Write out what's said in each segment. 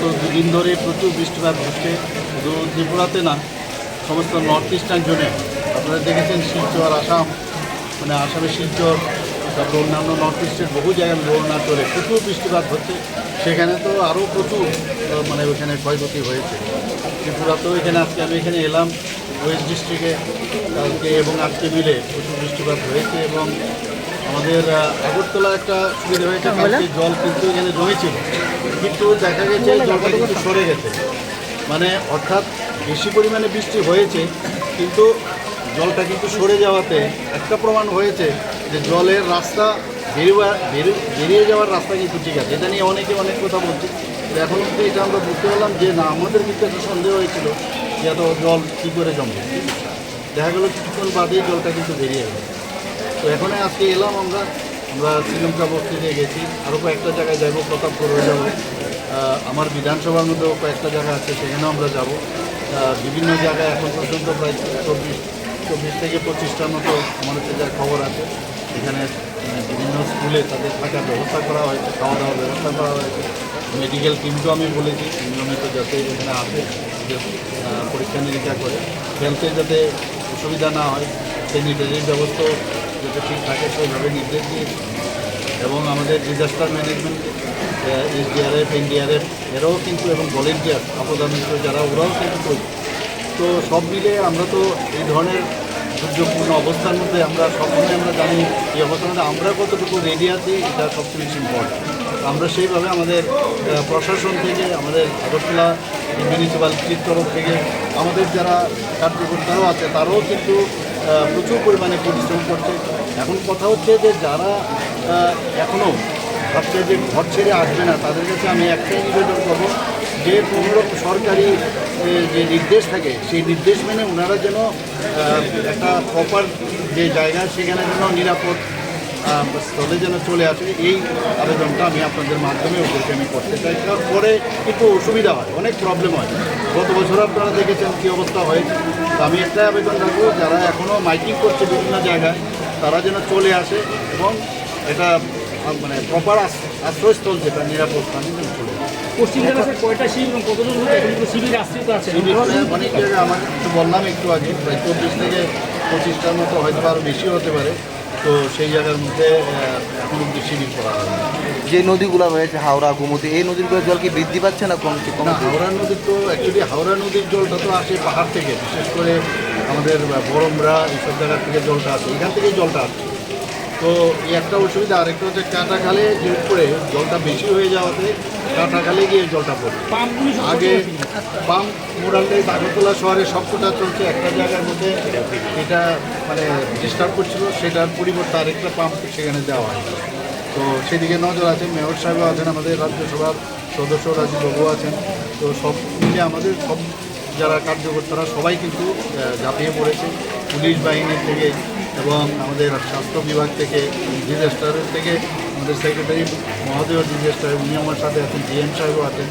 গত দুদিন ধরে প্রচুর বৃষ্টিপাত হচ্ছে। শুধু ত্রিপুরাতে না, সমস্ত নর্থ ইস্টার্ন জোনে আপনারা দেখেছেন শিলচর আসাম মানে আসামের শিলচর তারপর অন্যান্য নর্থ ইস্টের বহু জায়গায় অরুণাচলে প্রচুর বৃষ্টিপাত হচ্ছে। সেখানে তো আরও প্রচুর মানে ওখানে ক্ষয়ক্ষতি হয়েছে। ত্রিপুরা তো এখানে আজকে আমি এখানে এলাম, ওয়েস্ট ডিস্ট্রিক্টে কালকে এবং আজকে মিলে প্রচুর বৃষ্টিপাত হয়েছে এবং আমাদের আগরতলা একটা সুবিধা হয়েছে কালকে জল কিন্তু এখানে জমেছিল কিন্তু দেখা গেছে জলটা কিন্তু সরে গেছে। মানে অর্থাৎ বেশি পরিমাণে বৃষ্টি হয়েছে কিন্তু জলটা কিন্তু সরে যাওয়াতে একটা প্রমাণ হয়েছে যে জলের রাস্তা বেরিয়ে বেরিয়ে- বেরিয়ে যাওয়ার রাস্তা কিন্তু ঠিক আছে। এটা নিয়ে অনেকে অনেক কথা বলছে। তো এখন অব্দি এটা আমরা বুঝতে পারলাম যে না আমাদের কিন্তু একটা সন্দেহ হয়েছিল যে এত জল কী করে জমবে। দেখা গেলো কিছুক্ষণ বাদেই জলটা কিন্তু বেরিয়ে গেল। তো এখানে আজকে এলাম আমরা। আমরা শ্রীলঙ্কা বস্তিতে গেছি। আরও কয়েকটা জায়গায় যাব, প্রতাপপুর যাব। আমার বিধানসভার মধ্যেও কয়েকটা জায়গা আছে, সেখানেও আমরা যাব। বিভিন্ন জায়গায় এখন পর্যন্ত প্রায় চব্বিশ চব্বিশ থেকে পঁচিশটার মতো আমার হচ্ছে যার খবর আছে। এখানে বিভিন্ন স্কুলে তাদের থাকার ব্যবস্থা করা হয়েছে খাওয়া দাওয়ার ব্যবস্থা করা হয়েছে। মেডিকেল টিমকেও আমি বলেছি, নিয়মিত যাতে এখানে আসে পরীক্ষা নিরীক্ষা করে। হেলথে যাতে অসুবিধা না হয় স্যানিটারির ব্যবস্থাও যাতে ঠিক থাকে সেইভাবে নির্দেশ দিয়েছি। এবং আমাদের ডিজাস্টার ম্যানেজমেন্ট এসডিআরএফ এনডিআরএফ এরাও কিন্তু এবং ভলেন্টিয়ার আপদামিত্র যারা, ওরাও কিন্তু তো সব মিলে আমরা তো এই ধরনের দুর্যোগপূর্ণ অবস্থার মধ্যে আমরা সবসময় আমরা জানি এই অবস্থার মধ্যে আমরা কতটুকু রেডি আছি, এটা সবচেয়ে বেশি ইম্পর্টেন্ট আমরা সেইভাবে আমাদের প্রশাসন থেকে, আমাদের আগরতলা মিউনিসিপ্যালিটির তরফ থেকে, আমাদের যারা কার্যকর্তারাও আছে, তারাও কিন্তু প্রচুর পরিমাণে পরিশ্রম করছে। এখন কথা হচ্ছে যে যারা এখনও ভাবছে যে ঘর ছেড়ে আসবে না, তাদের কাছে আমি একটাই নিবেদন করব যে কোনো সরকারি যে নির্দেশ থাকে, সেই নির্দেশ মেনে ওনারা যেন একটা প্রপার যে জায়গা, সেখানে যেন নিরাপদ স্থলে যেন চলে আসে, এই আবেদনটা আমি আপনাদের মাধ্যমে ওদেরকে আমি করতে চাই। তারপরে একটু অসুবিধা হয়, অনেক প্রবলেম হয়। গত বছর আপনারা দেখেছেন কী অবস্থা হয়েছে। তো আমি একটাই আবেদন রাখব যারা এখনও মাইকিং করছে বিভিন্ন জায়গায় তারা যেন চলে আসে এবং এটা মানে প্রপার আশ্রয়স্থল যেটা নিরাপদ স্থানে যেন চলে পশ্চিম জেলাতে কয়টা শিবির এবং কতজন শিবির আশ্রিত আছে অনেক জায়গায় আমার একটু বললাম একটু আগে প্রায় চব্বিশ থেকে পঁচিশটার মতো হয়তো আরও বেশি হতে পারে। তো সেই জায়গার মধ্যে এখন অব্দি শিবির করা হয় যে নদীগুলো রয়েছে, হাওড়া, গোমতী, এই নদীগুলোর জল কি বৃদ্ধি পাচ্ছে না কমছে? না কমছে হাওড়া নদীর তো অ্যাকচুয়ালি হাওড়া নদীর জলটা তো আসে পাহাড় থেকে, বিশেষ করে আমাদের বরমরা এইসব জায়গার থেকে জলটা আসে, এখান থেকেই জলটা আসে। তো এই একটা অসুবিধা, আরেকটা হচ্ছে কাটাখালে যে উপরে জলটা বেশি হয়ে যাওয়াতে কাটাখালে গিয়ে জলটা পড়ে। আগে পাম্প মোরালটাই আগরতলা শহরে সবকটা চলছে, একটা জায়গার মধ্যে এটা মানে ডিস্টার্ব করছিল, সেটার পরিবর্তে আরেকটা পাম্প সেখানে দেওয়া হয়। তো সেদিকে নজর আছে, মেয়র সাহেবও আছেন আমাদের রাজ্যসভার সদস্য, রাজীব বাবু আছেন। তো সব মিলে আমাদের সব যারা কার্যকর্তারা সবাই কিন্তু ঝাঁপিয়ে পড়েছে পুলিশ বাহিনী থেকে এবং আমাদের স্বাস্থ্য বিভাগ থেকে, ডিজাস্টারের থেকে আমাদের সেক্রেটারি মহোদয়, ডিজাস্টার, উনি আমার সাথে আছেন জিএম সাহেবও আছেন।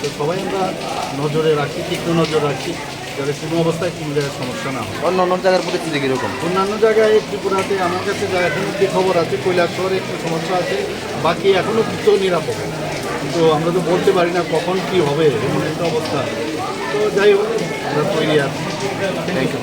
তো সবাই আমরা নজরে রাখি, তীক্ষ্ণ নজর রাখি। যাতে কোনো অবস্থায় কোনো জায়গায় সমস্যা না হয়। অন্য অন্য জায়গার পরিস্থিতি কীরকম? অন্যান্য জায়গায় ত্রিপুরাতে আমার কাছে যা এখন অব্দি খবর আছে কৈলাসহরে একটু সমস্যা আছে বাকি এখনও কিছু নিরাপদ। কিন্তু আমরা তো বলতে পারি না কখন কি হবে এমন একটা অবস্থা। তো যাই হোক আমরা তৈরি আছি। Thank you